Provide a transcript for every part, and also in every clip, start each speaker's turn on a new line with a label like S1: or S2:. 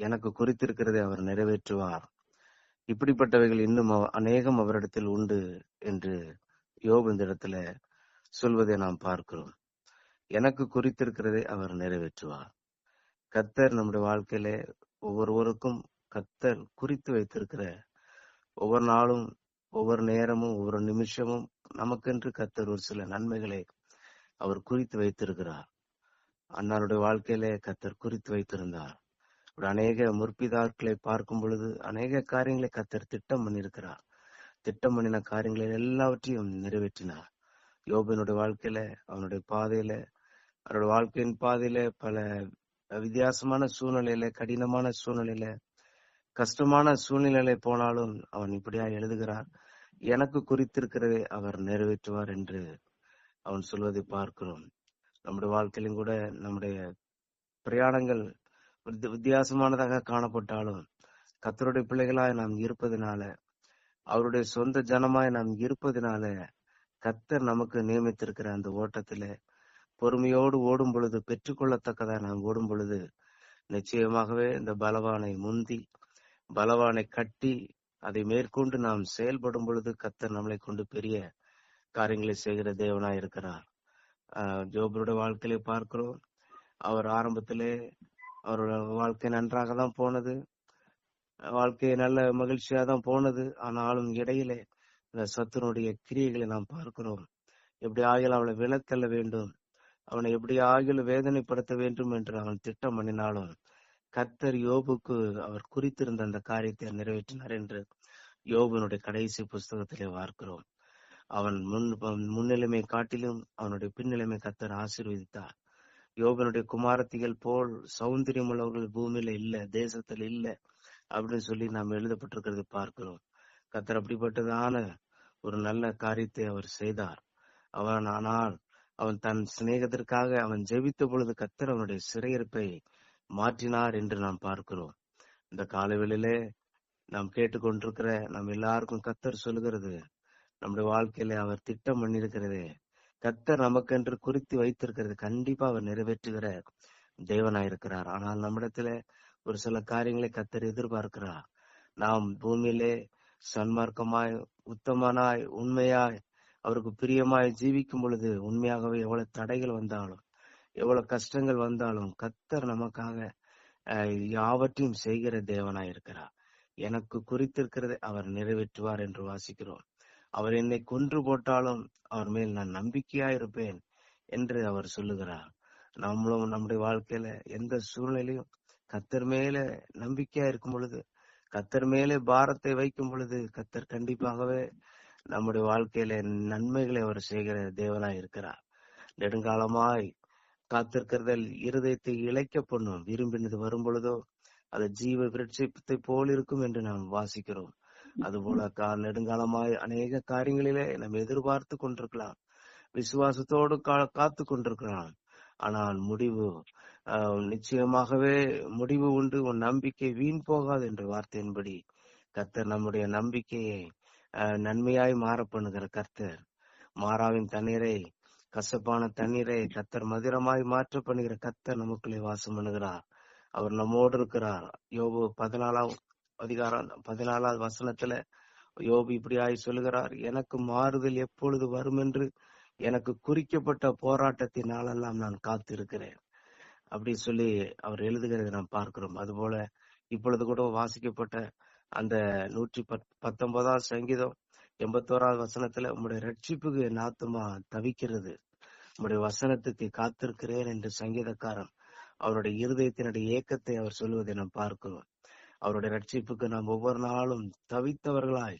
S1: எனக்கு குறித்திருக்கிறதை அவர் நிறைவேற்றுவார். இப்படிப்பட்டவைகள் இன்னும் அவ- அநேகம் அவரிடத்தில் உண்டு என்று யோபு இந்த இடத்துல சொல்வதை நாம் பார்க்கிறோம். எனக்கு குறித்திருக்கிறதை அவர் நிறைவேற்றுவார். கத்தர் நம்முடைய வாழ்க்கையில ஒவ்வொருவருக்கும் கத்தர் குறித்து வைத்திருக்கிற ஒவ்வொரு நாளும் ஒவ்வொரு நேரமும் ஒவ்வொரு நிமிஷமும் நமக்கென்று கத்தர் ஒரு சில நன்மைகளை அவர் குறித்து வைத்திருக்கிறார். அன்னாருடைய வாழ்க்கையிலே கத்தர் குறித்து வைத்திருந்தார். ஒரு அநேக முற்பிதாக்களை பார்க்கும் பொழுது அநேக காரியங்களை கத்தர் திட்டம் பண்ணியிருக்கிறார். திட்டம் பண்ணின காரியங்களை எல்லாவற்றையும் நிறைவேற்றினார். யோபனுடைய வாழ்க்கையில அவனுடைய பாதையில அவனோட வாழ்க்கையின் பாதையில பல வித்தியாசமான சூழ்நிலையில கடினமான சூழ்நிலையில கஷ்டமான சூழ்நிலையில போனாலும் அவன் இப்படியா எழுதுகிறார். எனக்கு குறித்திருக்கிறதை அவர் நிறைவேற்றுவார் என்று அவன் சொல்வதை பார்க்கிறோம். நம்முடைய வாழ்க்கையிலும் கூட நம்முடைய பிரயாணங்கள் வித்தியாசமானதாக காணப்பட்டாலும் கத்தருடைய பிள்ளைகளாய் நாம் இருப்பதினால அவருடைய சொந்த ஜனமாய் நாம் இருப்பதினால கத்தர் நமக்கு நியமித்திருக்கிற அந்த ஓட்டத்துல பொறுமையோடு ஓடும் பொழுது பெற்றுக்கொள்ளத்தக்கதா நாம் ஓடும் பொழுது நிச்சயமாகவே இந்த பலவானை முந்தி பலவானை கட்டி அதை மேற்கொண்டு நாம் செயல்படும் பொழுது கத்தர் நம்மளை கொண்டு பெரிய காரியங்களை செய்கிற தேவனாய் இருக்கிறார் ஆஹ் ஜோபருடைய வாழ்க்கையில பார்க்கிறோம். அவர் ஆரம்பத்திலே அவரோட வாழ்க்கை நன்றாக தான் போனது. வாழ்க்கை நல்ல மகிழ்ச்சியா தான் போனது. ஆனாலும் இடையிலே இந்த சத்துனுடைய கிரியைகளை நாம் பார்க்கிறோம். எப்படி ஆகிய அவளை வினத்தள்ள வேண்டும்? அவனை எப்படி ஆகிய வேதனைப்படுத்த வேண்டும் என்று அவன் திட்டம் பண்ணினாலும் கர்த்தர் யோபுக்கு அவர் குறித்திருந்த அந்த காரியத்தை நிறைவேற்றினார் என்று யோபுனுடைய கடைசி புஸ்தகத்திலே பார்க்கிறோம். அவன் முன் முன்னிலைமை காட்டிலும் அவனுடைய பின்னிலைமை கர்த்தர் ஆசீர்வதித்தார். யோபனுடைய குமாரத்திகள் போல் சௌந்தரியம் உள்ளவர்கள் பூமியில இல்ல தேசத்துல இல்ல அப்படின்னு சொல்லி நாம் எழுதப்பட்டிருக்கிறது பார்க்கிறோம். கத்தர் அப்படிப்பட்டதான ஒரு நல்ல காரியத்தை அவர் செய்தார். அவன் ஆனால் அவன் தன் சிநேகத்திற்காக அவன் ஜெபித்த பொழுது கத்தர் அவனுடைய சிறையிருப்பை மாற்றினார் என்று நாம் பார்க்கிறோம். இந்த காலவெளியிலே நாம் கேட்டுக்கொண்டிருக்கிற நாம் எல்லாருக்கும் கத்தர் சொல்லுகிறது நம்முடைய வாழ்க்கையில அவர் திட்டம் பண்ணியிருக்கிறது கத்தர் நமக்கென்று குறித்து வைத்திருக்கிறது. கண்டிப்பா அவர் நிறைவேற்றுகிற தேவனாயிருக்கிறார் ஆனால் நம்மிடத்துல ஒரு சில காரியங்களை கத்தர் எதிர்பார்க்கிறார். நாம் பூமியிலே சன்மார்க்கமாய் உத்தமனாய் உண்மையாய் அவருக்கு பிரியமாய் ஜீவிக்கும் பொழுது உண்மையாகவே எவ்வளவு தடைகள் வந்தாலும் எவ்வளவு கஷ்டங்கள் வந்தாலும் கத்தர் நமக்காக யாவற்றையும் செய்கிற தேவனாயிருக்கிறார் எனக்கு குறித்திருக்கிறதை அவர் நிறைவேற்றுவார் என்று வாசிக்கிறோம். அவர் என்னை கொன்று போட்டாலும் அவர் மேல் நான் நம்பிக்கையா இருப்பேன் என்று அவர் சொல்லுகிறார். நம்மளும் நம்முடைய வாழ்க்கையில எந்த சூழ்நிலையும் கத்தர் மேல நம்பிக்கையா இருக்கும் பொழுது கத்தர் மேலே பாரத்தை வைக்கும் பொழுது கத்தர் கண்டிப்பாகவே நம்முடைய வாழ்க்கையில நன்மைகளை அவர் செய்கிற தேவனாய் இருக்கிறார். நெடுங்காலமாய் காத்திருக்கிறதல் இருதயத்தை இழைக்க பண்ணும் விரும்பினது வரும் பொழுதோ அது ஜீவ விரட்சிப்பத்தை போல் இருக்கும் என்று நாம் வாசிக்கிறோம். அதுபோல கா நெடுங்காலமாய் அநேக காரியங்களிலே நம்ம எதிர்பார்த்து கொண்டிருக்கலாம். விசுவாசத்தோடு கா- காத்து கொண்டிருக்கலாம். ஆனால் முடிவு நிச்சயமாகவே முடிவு உண்டு. உன் நம்பிக்கை வீண் போகாது என்ற வார்த்தையின்படி கர்த்தர் நம்முடைய நம்பிக்கையை நன்மையாய் மாற பண்ணுகிற கர்த்தர். மாறாவின் தண்ணீரை கசப்பான தண்ணீரை கத்தர் மதுரமாய் மாற்ற பண்ணுகிற கத்தர் நமக்குள்ளே வாசம் பண்ணுகிறார். அவர் நம்மோடு இருக்கிறார். யோபு பதினாலாம் அதிகாரம் பதினாலாவது வசனத்துல யோபு இப்படியாய் சொல்லுகிறார் எனக்கு மாறுதல் எப்பொழுது வரும் என்று எனக்கு குறிக்கப்பட்ட போராட்டத்தினாலெல்லாம் நான் காத்திருக்கிறேன். அப்படி சொல்லி அவர் எழுதுகிறதை நாம் பார்க்கிறோம். அதுபோல இப்பொழுது கூட வாசிக்கப்பட்ட அந்த நூற்றி பத் பத்தொன்பதாம் சங்கீதம் எண்பத்தோராவது வசனத்துல உங்களுடைய ரட்சிப்புக்கு என் ஆத்துமா தவிக்கிறது. உங்களுடைய வசனத்துக்கு காத்திருக்கிறேன் என்று சங்கீதக்காரன் அவருடைய இருதயத்தினுடைய ஏக்கத்தை அவர் சொல்வதை நாம் பார்க்கிறோம். அவருடைய ரட்சிப்புக்கு நாம் ஒவ்வொரு நாளும் தவித்தவர்களாய்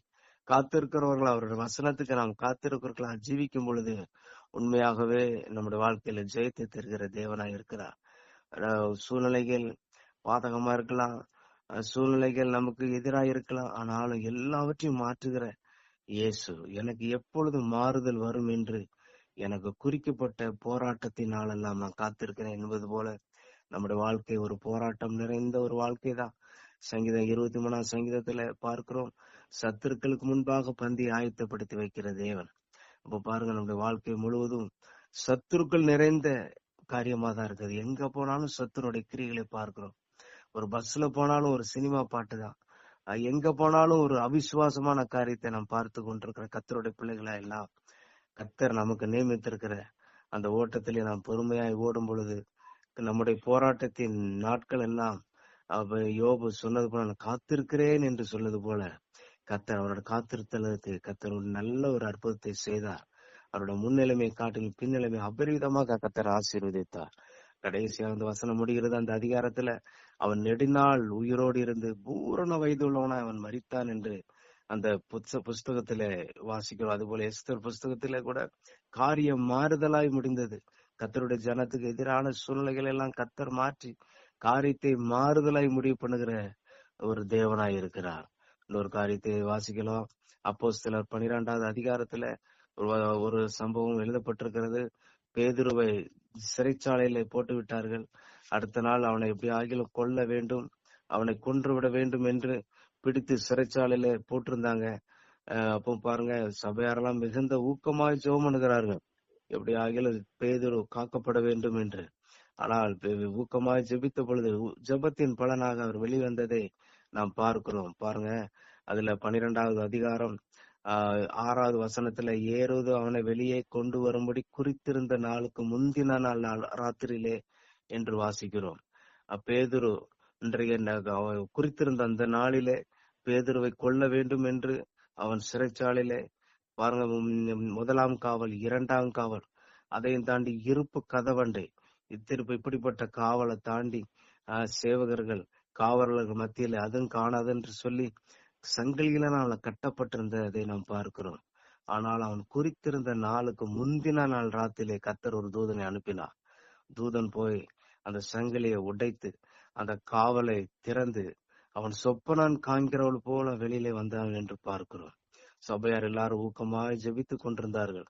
S1: காத்திருக்கிறவர்களா அவருடைய வசனத்துக்கு நாம் காத்திருக்கிறவர்களா ஜீவிக்கும் பொழுது உண்மையாகவே நம்முடைய வாழ்க்கையில ஜெயத்தை தருகிற தேவனாய் இருக்கிறார். சூழ்நிலைகள் பாதகமா இருக்கலாம். சூழ்நிலைகள் நமக்கு எதிராக இருக்கலாம். ஆனாலும் எல்லாவற்றையும் மாற்றுகிற இயேசு எனக்கு எப்பொழுது மாறுதல் வரும் என்று எனக்கு குறிக்கப்பட்ட போராட்டத்தின் நாளெல்லாம் நான் காத்திருக்கிறேன் என்பது போல நம்முடைய வாழ்க்கை ஒரு போராட்டம் நிறைந்த ஒரு வாழ்க்கை தான் சங்கீதம் இருபத்தி மூணாம் சங்கீதத்துல பார்க்கிறோம் சத்துருக்களுக்கு முன்பாக பந்தி ஆயத்தப்படுத்தி வைக்கிற தேவன். அப்ப பாருங்க நம்முடைய வாழ்க்கை முழுவதும் சத்துருக்கள் நிறைந்த காரியமா தான் இருக்குது. எங்க போனாலும் சத்துருடைய கிரிகளை பார்க்கிறோம். ஒரு பஸ்ல போனாலும் ஒரு சினிமா பாட்டு தான் எங்க போனாலும் ஒரு அவிசுவாசமான காரியத்தை நாம் பார்த்து கொண்டிருக்கிற கத்தருடைய பிள்ளைகளா எல்லாம் கத்தர் நமக்கு நியமித்திருக்கிற அந்த ஓட்டத்திலே நாம் பொறுமையாய் ஓடும் பொழுது நம்முடைய போராட்டத்தின் நாட்கள் எல்லாம் அவ யோபு சொன்னது போல நான் காத்திருக்கிறேன் என்று சொன்னது போல கத்தர் அவரோட காத்திருத்தலுக்கு கத்தர் ஒரு நல்ல ஒரு அற்புதத்தை செய்தார். அவரோட முன்னிலைமை காட்டிலும் பின்னிலைமை அபரிவிதமாக கத்தர் ஆசீர்வதித்தார். கடைசியா வந்து வசனம் முடிகிறது அந்த அதிகாரத்துல அவன் நெடுநாள் உயிரோடு இருந்து பூரண வயதுள்ளவனா அவன் மறித்தான் என்று அந்த புத்த புஸ்தகத்துல வாசிக்கிறோம். அதுபோல எஸ்தர் புஸ்தகத்துல கூட காரியம் மாறுதலாய் முடிந்தது. கத்தருடைய ஜனத்துக்கு எதிரான சூழ்நிலைகள் எல்லாம் கத்தர் மாற்றி காரியத்தை மாறுதலாய் முடிவு பண்ணுகிற ஒரு தேவனாய் இருக்கிறார். இன்னொரு காரியத்தை வாசிக்கலாம். அப்போ சிலர் பனிரெண்டாவது அதிகாரத்துல ஒரு- சம்பவம் எழுதப்பட்டிருக்கிறது. பேதுருவை சிறைச்சாலையில போட்டு விட்டார்கள். அடுத்த நாள் அவனை எப்படி ஆகிலும் கொல்ல வேண்டும் அவனை கொன்று விட வேண்டும் என்று பிடித்து சிறைச்சாலையில போட்டிருந்தாங்க. அப்போ பாருங்க சபையாரெல்லாம் மிகுந்த ஊக்கமாய் ஜெபம் பண்ணுகிறார்கள். எப்படி ஆகிலும் பேதுரு காக்கப்பட வேண்டும் என்று. ஆனால் ஊக்கமாய் ஜெபித்த பொழுது ஜெபத்தின் பலனாக அவர் வெளிவந்ததை நாம் பார்க்கிறோம். பாருங்க அதுல பனிரெண்டாவது அதிகாரம் ஆஹ் ஆறாவது வசனத்துல ஏறுவது அவனை வெளியே கொண்டு வரும்படி குறித்திருந்த நாளுக்கு முந்தின நாள் நாள் ராத்திரியிலே என்று வாசிக்கிறோம். அப்பேதுரு இன்றைய குறித்திருந்த அந்த நாளிலே பேதுருவை கொல்ல வேண்டும் என்று அவன் சிறைச்சாலையிலே பாருங்க முதலாம் காவல் இரண்டாம் காவல் அதையும் தாண்டி இருப்பு கதவண்டை இத்திருப்பு இப்படிப்பட்ட காவலை தாண்டி சேவகர்கள் காவலர்கள் மத்தியில அதுவும் காணாது என்று சொல்லி சங்கிலியில அவளை கட்டப்பட்டிருந்ததை நாம் பார்க்கிறோம். ஆனால் அவன் குறித்திருந்த நாளுக்கு முந்தின நாள் ராத்திலே கத்தர் ஒரு தூதனை அனுப்பினார். தூதன் போய் அந்த சங்கிலியை உடைத்து அந்த காவலை திறந்து அவன் சொப்பனான் காண்கிறவள் போல வெளியிலே வந்தான் என்று பார்க்கிறோம். சபையார் எல்லாரும் ஊக்கமாய் ஜெபித்துக் கொண்டிருந்தார்கள்.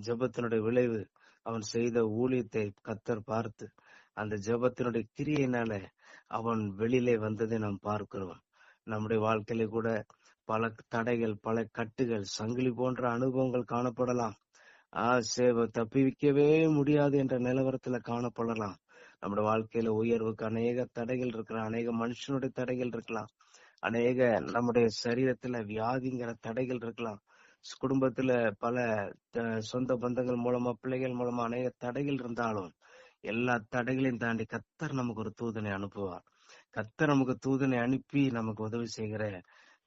S1: ஜெபத்தினுடைய விளைவு அவன் செய்த ஊழியத்தை கத்தர் பார்த்து அந்த ஜெபத்தினுடைய கிரியையினால அவன் வெளியிலே வந்ததை நாம் பார்க்கிறோம். நம்முடைய வாழ்க்கையில கூட பல தடைகள் பல கட்டுகள் சங்கிலி போன்ற அனுபவங்கள் காணப்படலாம். ஆஹ் சேவ தப்பிவிக்கவே முடியாது என்ற நிலவரத்துல காணப்படலாம். நம்முடைய வாழ்க்கையில உயர்வுக்கு அநேக தடைகள் இருக்கலாம் அநேக மனுஷனுடைய தடைகள் இருக்கலாம். அநேக நம்முடைய சரீரத்துல வியாதிங்கிற தடைகள் இருக்கலாம். குடும்பத்துல பல சொந்த பந்தங்கள் மூலமா பிள்ளைகள் மூலமா அநேக தடைகள் இருந்தாலும் எல்லா தடைகளையும் தாண்டி கத்தர் நமக்கு ஒரு தூதனை அனுப்புவார். கத்தர் நமக்கு தூதனை அனுப்பி நமக்கு உதவி செய்கிற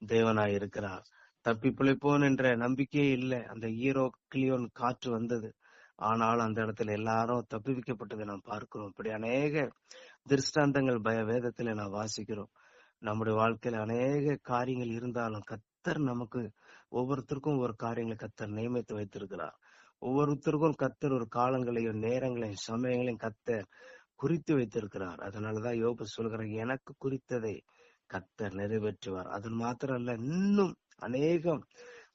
S1: தேவனாய் இருக்கிறார். தப்பி பிழைப்போன் என்ற நம்பிக்கையே இல்லை. அந்த ஈரோ கிளியோன் காற்று வந்தது. ஆனால் அந்த இடத்துல எல்லாரும் தப்பிவிக்கப்பட்டதை நாம் பார்க்கிறோம். இப்படி அநேக திருஷ்டாந்தங்கள் பய வேதத்துல நாம் வாசிக்கிறோம். நம்முடைய வாழ்க்கையில அநேக காரியங்கள் இருந்தாலும் கத்தர் நமக்கு ஒவ்வொருத்தருக்கும் ஒரு காரியங்களை கத்தர் நியமித்து வைத்திருக்கிறார். ஒவ்வொருத்தருக்கும் கத்தர் ஒரு காலங்களையும் நேரங்களையும் சமயங்களையும் கத்தர் குறித்து வைத்திருக்கிறார். அதனாலதான் யோபு சொல்கிறார் எனக்கு குறித்ததை கத்தர் நிறைவேற்றுவார். அது மாத்திரம் அல்ல இன்னும் அநேகம்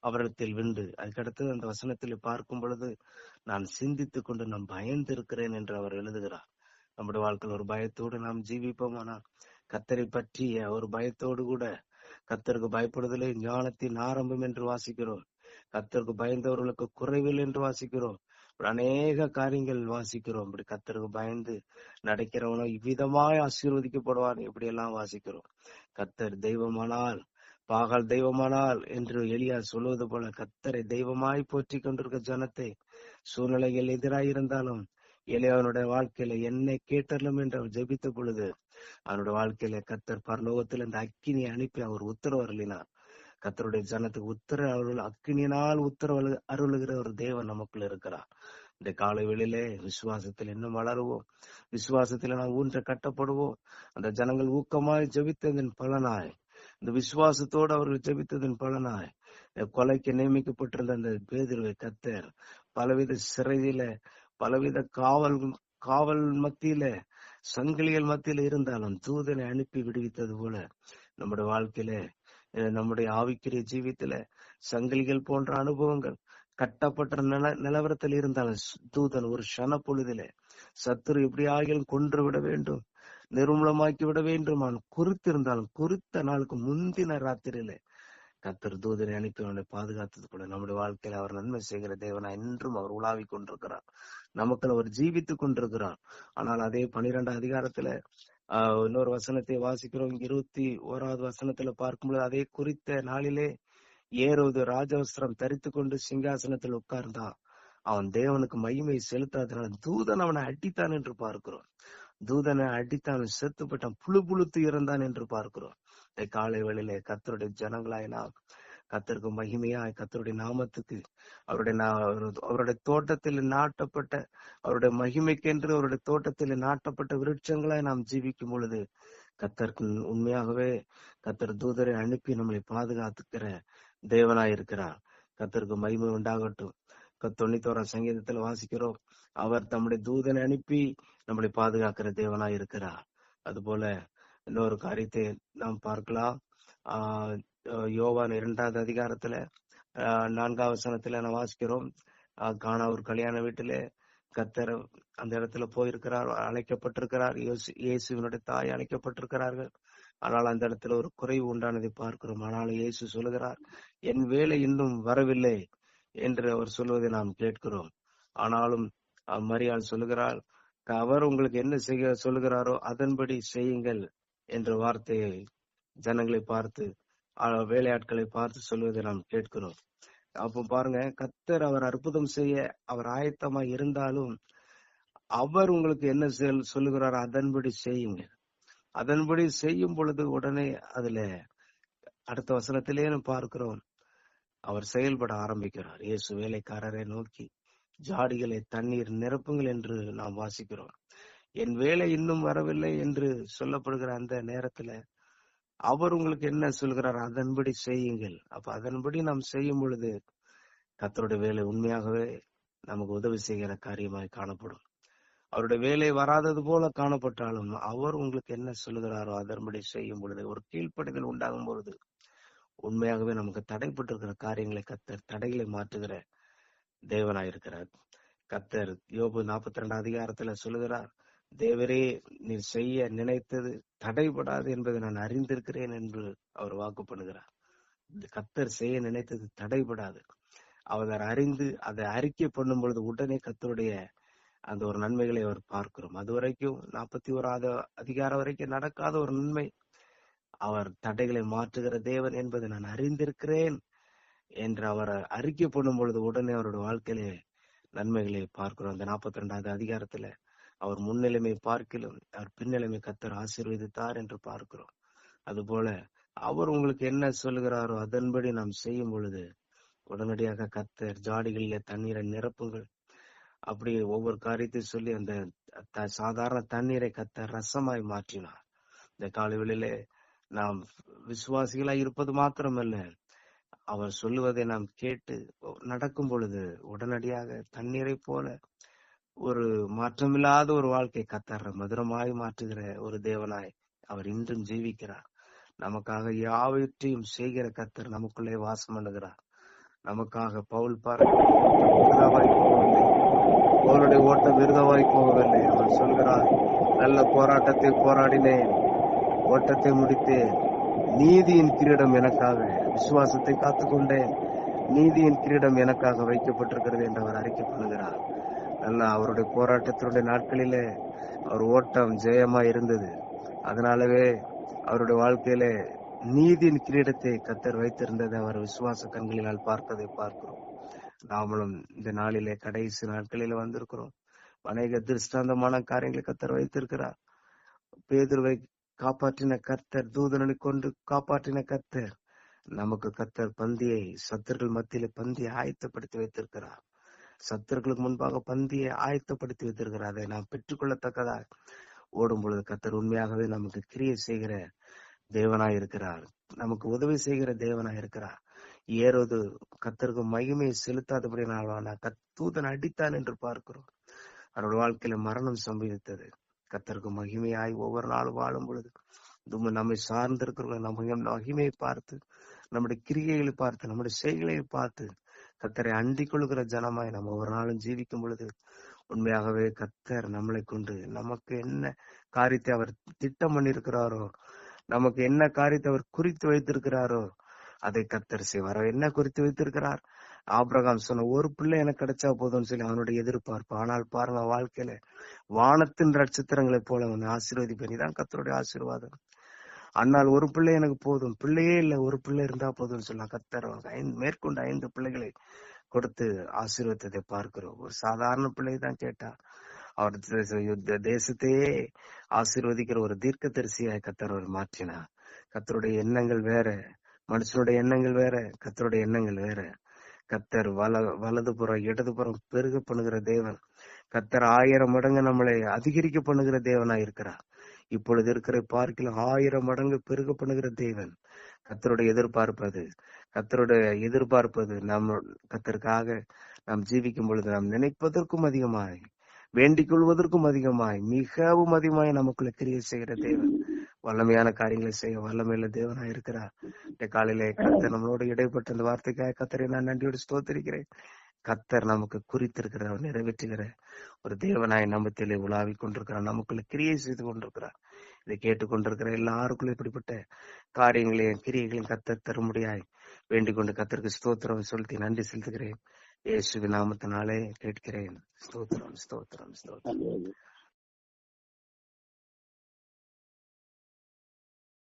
S1: அவரிடத்தில் விண்டு அதுக்கடுத்து அந்த வசனத்தில் பார்க்கும் பொழுது நான் சிந்தித்துக் கொண்டு நான் பயந்து இருக்கிறேன் என்று அவர் எழுதுகிறார். நம்முடைய வாழ்க்கையில் ஒரு பயத்தோடு நாம் ஜீவிப்போமானால் கத்தரை பற்றிய ஒரு பயத்தோடு கூட கத்தருக்கு பயப்படுதலே ஞானத்தின் ஆரம்பம் என்று வாசிக்கிறோம். கத்தருக்கு பயந்தவர்களுக்கு குறைவில் என்று வாசிக்கிறோம். அநேக காரியங்கள் வாசிக்கிறோம். இப்படி கத்தருக்கு பயந்து நடக்கிறவனோ இவ்விதமாய் ஆசீர்வதிக்கப்படுவான் இப்படி எல்லாம் வாசிக்கிறோம். கத்தர் தெய்வமானால் பாகால் தெய்வமானால் என்று எளியா சொல்லுவது போல கத்தரை தெய்வமாய் போற்றி கொண்டிருக்க ஜனத்தை சூழ்நிலைகள் எதிராயிருந்தாலும் எளியவனுடைய வாழ்க்கையில என்னை கேட்டலும் என்று அவர் ஜெபித்த பொழுது அவனுடைய வாழ்க்கையில கத்தர் பரலோகத்துல இந்த அக்கினியை அனுப்பி அவர் உத்தரவு அருளினார். கத்தருடைய ஜனத்துக்கு உத்தர அருள் அக்கினியினால் உத்தரவு அருளுகிற ஒரு தேவன் நமக்குள்ள இருக்கிறார். இந்த காலை வெளியிலே விசுவாசத்தில் இன்னும் வளருவோம். விசுவாசத்துல நாம் ஊன்ற கட்டப்படுவோம். அந்த ஜனங்கள் ஊக்கமாய் ஜெபித்ததன் பலனாய் இந்த விசுவாசத்தோடு அவர்கள் ஜெபித்ததன் பலனாய் கொலைக்கு நியமிக்கப்பட்டிருந்த அந்த பேதுருவை கத்தர் பலவித சிறையில பலவித காவல் காவல் மத்தியில சங்கிலிகள் மத்தியில இருந்தாலும் தூதனை அனுப்பி விடுவித்தது போல நம்முடைய வாழ்க்கையில நம்முடைய ஆவிக்குரிய ஜீவித்துல சங்கிலிகள் போன்ற அனுபவங்கள் கட்டப்பட்ட நில நிலவரத்தில் இருந்தாலும் தூதன் ஒரு க்ஷண பொழுதிலே சத்துரு எப்படி ஆகியும் கொன்று விட வேண்டும் நிர்மூலமாக்கி விட வேண்டும் அவன் குறித்திருந்தாலும் குறித்த நாளுக்கு முந்தின ராத்திரியிலே கத்தர் தூதனை அனுப்பி அவனை பாதுகாத்தது கூட. நம்முடைய வாழ்க்கையில அவர் நன்மை செய்கிற தேவனா என்றும் அவர் உலாவிக் கொண்டிருக்கிறார். நமக்கு அவர் ஜீவித்துக் கொண்டிருக்கிறார். ஆனால் அதே பனிரெண்டாம் அதிகாரத்துல ஆஹ் இன்னொரு வசனத்தை வாசிக்கிறோம். இருபத்தி ஓராவது வசனத்துல பார்க்கும்போது அதே குறித்த நாளிலே ஏறுவது ராஜவஸ்திரம் தரித்து கொண்டு சிங்காசனத்தில் உட்கார்ந்தான் அவன் தேவனுக்கு மகிமை செலுத்தாதனால தூதன் அவனை அடித்தான் என்று பார்க்கிறோம். தூதனை அடித்தான் செத்துப்பட்டான் புழு புழுத்து இறந்தான் என்று பார்க்கிறோம். இந்த காலை வேளையிலே கத்தருடைய ஜனங்களாய் நாம் கத்தருக்கு மகிமையாய் கத்தருடைய நாமத்துக்கு அவருடைய அவருடைய தோட்டத்தில் நாட்டப்பட்ட அவருடைய மகிமைக்கென்று அவருடைய தோட்டத்தில் நாட்டப்பட்ட விருட்சங்களாய் நாம் ஜீவிக்கும் பொழுது கத்தருக்கு உண்மையாகவே கத்தர் தூதரை அனுப்பி நம்மளை பாதுகாத்துக்கிற தேவனாய் இருக்கிறார். கத்தருக்கு மகிமை உண்டாகட்டும். க- தொண்ணூத்தோராம் சங்கீதத்துல வாசிக்கிறோம். அவர் தம்முடைய தூதனை அனுப்பி நம்மளை பாதுகாக்கிற தேவனாய் இருக்கிறார். அதுபோல இன்னொரு காரியத்தை நாம் பார்க்கலாம். ஆஹ் யோவான் இரண்டாவது அதிகாரத்துல ஆஹ் நான்காவது வசனத்துல நாம் வாசிக்கிறோம். காணா ஒரு கல்யாண வீட்டிலே கத்தர் அந்த இடத்துல போயிருக்கிறார் அழைக்கப்பட்டிருக்கிறார். இயேசு- இயேசுவினுடைய தாய் அழைக்கப்பட்டிருக்கிறார்கள். ஆனால் அந்த இடத்துல ஒரு குறைவு உண்டானதை பார்க்கிறோம். ஆனால் இயேசு சொல்லுகிறார் என் வேலை இன்னும் வரவில்லை என்று அவர் சொல்வதை நாம் கேட்கிறோம். ஆனாலும் மரியாள் சொல்லுகிறாள் அவர் உங்களுக்கு என்ன செய்ய சொல்லுகிறாரோ அதன்படி செய்யுங்கள் என்ற வார்த்தையை ஜனங்களை பார்த்து வேலையாட்களை பார்த்து சொல்வதை நாம் கேட்கிறோம். அப்போ பாருங்க கத்தர் அவர் அற்புதம் செய்ய அவர் ஆயத்தமா இருந்தாலும் அவர் உங்களுக்கு என்ன சொல்லுகிறார்? அதன்படி செய்யுங்க. அதன்படி செய்யும் பொழுது உடனே அதுல அடுத்த வசனத்திலே பார்க்கிறோம் அவர் செயல்பட ஆரம்பிக்கிறார். இயேசு வேலைக்காரரை நோக்கி ஜாடிகளை தண்ணீர் நிரப்புங்கள் என்று நாம் வாசிக்கிறோம். என் வேலை இன்னும் வரவில்லை என்று சொல்லப்படுகிற அந்த நேரத்துல அவர் உங்களுக்கு என்ன சொல்கிறார்? அதன்படி செய்யுங்கள். அப்ப அதன்படி நாம் செய்யும் பொழுது கத்தருடைய வேலை உண்மையாகவே நமக்கு உதவி செய்கிற காரியமாய் காணப்படும். அவருடைய வேலை வராதது போல காணப்பட்டாலும் அவர் உங்களுக்கு என்ன சொல்லுகிறாரோ அதன்படி செய்யும் பொழுது ஒரு கீழ்ப்படிதல் உண்டாகும் பொழுது உண்மையாகவே நமக்கு தடைப்பட்டிருக்கிற காரியங்களை கத்தர் தடைகளை மாற்றுகிற தேவனாயிருக்கிறார். கத்தர் யோபு நாற்பத்தி ரெண்டு அதிகாரத்துல சொல்லுகிறார் தேவரே நீர் செய்ய நினைத்தது தடைபடாது என்பதை நான் அறிந்திருக்கிறேன் என்று அவர் வாக்கு பண்ணுகிறார். கத்தர் செய்ய நினைத்தது தடைபடாது. அவர் அறிந்து அதை அறிக்கை பண்ணும் பொழுது உடனே கத்தருடைய அந்த ஒரு நன்மைகளை அவர் பார்க்கிறோம். அது வரைக்கும் நாற்பத்தி ஓராத அதிகாரம் வரைக்கும் நடக்காத ஒரு நன்மை. அவர் தடைகளை மாற்றுகிற தேவன் என்பதை நான் அறிந்திருக்கிறேன் என்று அவர் அறிக்கை பண்ணும் பொழுது உடனே அவருடைய வாழ்க்கையிலே நன்மைகளை பார்க்கிறோம். அந்த நாற்பத்தி ரெண்டாவது அதிகாரத்துல அவர் முன்னிலைமை பார்க்கிலும் அவர் பின்னிலைமை கத்தர் ஆசீர்வதித்தார் என்று பார்க்கிறோம். அதுபோல அவர் உங்களுக்கு என்ன சொல்லுகிறாரோ அதன்படி நாம் செய்யும் பொழுது உடனடியாக கத்தர் ஜாடிகளில தண்ணீரை நிரப்புங்கள். அப்படி ஒவ்வொரு காரியத்தை சொல்லி அந்த த- சாதாரண தண்ணீரை கத்தர் ரசமாய் மாற்றினார். இந்த காலவெளியிலே நாம் விசுவாசிகளாய் இருப்பது மாத்திரமல்ல அவர் சொல்லுவதை நாம் கேட்டு நடக்கும் பொழுது உடனடியாக தண்ணீரை போல ஒரு மாற்றமில்லாத ஒரு வாழ்க்கை கத்தர்ற மதுரமாய் மாற்றுகிற ஒரு தேவனாய் அவர் இன்றும் ஜீவிக்கிறார். நமக்காக யாவற்றையும் செய்கிற கத்தர் நமக்குள்ளே வாசம் பண்ணுகிறார் நமக்காக பவுல் விருதாவாய் போகவில்லை. பவுலுடைய ஓட்டம் போகவில்லை. அவர் சொல்கிறார் நல்ல போராட்டத்தை போராடினேன். ஓட்டத்தை முடித்தேன். நீதியின் கிரீடம் எனக்காக விசுவாசத்தை காத்துக்கொண்டேன். நீதியின் கிரீடம் எனக்காக வைக்கப்பட்டிருக்கிறது என்று அவர் அறிக்கை பண்ணுகிறார். நல்ல அவருடைய போராட்டத்தினுடைய நாட்களிலே அவர் ஓட்டம் ஜெயமா இருந்தது. அதனாலவே அவருடைய வாழ்க்கையிலே நீதியின் கிரீடத்தை கத்தர் வைத்திருந்ததை அவர் விசுவாச கண்களினால் பார்த்ததை பார்க்கிறோம். நாமளும் இந்த நாளிலே கடைசி நாட்களில வந்திருக்கிறோம். அநேக திருஷ்டாந்தமான காரியங்களை கத்தர் வைத்திருக்கிறார். பேதுருவை காப்பாற்றின கர்த்தர் தூதனனை கொண்டு காப்பாற்றின கர்த்தர் நமக்கு கத்தர் பந்தியை சத்துருக்கள் மத்தியில பந்தியை ஆயத்தப்படுத்தி வைத்திருக்கிறார். சத்துருக்களுக்கு முன்பாக பந்தியை ஆயத்தப்படுத்தி வைத்திருக்கிறார். அதை நாம் பெற்றுக்கொள்ளத்தக்கதா? ஓடும் பொழுது கத்தர் உண்மையாகவே நமக்கு கிரியை செய்கிற தேவனாய் இருக்கிறார். நமக்கு உதவி செய்கிற தேவனாய் இருக்கிறார். ஏறது கத்தருக்கு மகிமையை செலுத்தாதபடி நான் கத்தூதன் அடித்தான் என்று பார்க்கிறோம். அவருடைய வாழ்க்கையில மரணம் சம்பவித்தது. கத்தருக்கு மகிமையாய் ஒவ்வொரு நாளும் வாழும் பொழுது தும்ம நம்மை சார்ந்திருக்கிறவங்க நம்ம மகிமையை பார்த்து நம்முடைய கிரியைகளை பார்த்து நம்முடைய செய்களை பார்த்து கத்தரை அண்டிக் கொள்கிற ஜனமாய் நம்ம ஒரு நாளும் ஜீவிக்கும் பொழுது உண்மையாகவே கத்தர் நம்மளை கொண்டு நமக்கு என்ன காரியத்தை அவர் திட்டம் பண்ணியிருக்கிறாரோ நமக்கு என்ன காரியத்தை அவர் குறித்து வைத்திருக்கிறாரோ அதை கத்தர் செய்வார். அவர் என்ன குறித்து வைத்திருக்கிறார்? ஆப்ரகாம் சொன்ன ஒரு பிள்ளை எனக்கு கிடைச்சா போதும்னு சொல்லி அவனுடைய எதிர்பார்ப்பு. ஆனால் பாருங்க வாழ்க்கையில வானத்தின் நட்சத்திரங்களைப் போல அவனை ஆசீர்வதிப்பேன். தான் கத்தருடைய ஆசீர்வாதம். அன்னால் ஒரு பிள்ளை எனக்கு போதும். பிள்ளையே இல்லை ஒரு பிள்ளை இருந்தா போதும்னு சொன்னா கத்தர் ஐந்து மேற்கொண்டு ஐந்து பிள்ளைகளை கொடுத்து ஆசீர்வதித்ததை பார்க்கிறோம். ஒரு சாதாரண பிள்ளை தான் கேட்டா. அவர் தேச- யுத்த தேசத்தையே ஆசீர்வதிக்கிற ஒரு தீர்க்க தரிசியாய் கத்தர் அவர் மாற்றினார். கத்தருடைய எண்ணங்கள் வேற மனுஷனுடைய எண்ணங்கள் வேற கத்தருடைய எண்ணங்கள் வேற. கத்தர் வல வலதுபுறம் இடதுபுறம் பெருக பண்ணுகிற தேவன். கத்தர் ஆயிரம் மடங்கு நம்மளை அதிகரிக்க பண்ணுகிற தேவனா இருக்கிறார் இப்பொழுது இருக்கிற பார்க்கில் ஆயிரம் மடங்கு பெருக பண்ணுகிற தேவன் கத்தருடைய எதிர்பார்ப்பது கத்தருடைய எதிர்பார்ப்பது நம்ம கத்தருக்காக நாம் ஜீவிக்கும் பொழுது நாம் நினைப்பதற்கும் அதிகமாய் வேண்டிக் கொள்வதற்கும் அதிகமாய் மிகவும் அதிகமாய் நமக்குள்ள கிரியை செய்கிற தேவன். வல்லமையான காரியங்களை செய்ய வல்லமையில தேவனா இருக்கிறார். இந்த காலையில கத்தர் நம்மளோட இடைப்பட்ட இந்த வார்த்தைக்காக கத்தரை நான் நன்றியோடு ஸ்தோத்திருக்கிறேன். கத்தர் நமக்கு குறித்திருக்கிற அவர் நிறைவேற்றுகிற ஒரு தேவனாய் நம்பத்திலே உலாவி கொண்டிருக்கிறார். நமக்குள்ள கிரியை செய்து கொண்டிருக்கிறார். இதை கேட்டுக்கொண்டிருக்கிற எல்லாருக்குள்ள இப்படிப்பட்ட காரியங்களையும் கிரியைகளையும் கத்தர் தரும்படியாய் வேண்டிக் கொண்டு கத்தருக்கு ஸ்தோத்திரம் செலுத்தி நன்றி செலுத்துகிறேன். இயேசுவின் நாமத்தினாலே கேட்கிறேன். ஸ்தோத்திரம் ஸ்தோத்திரம் ஸ்தோத்திரம்.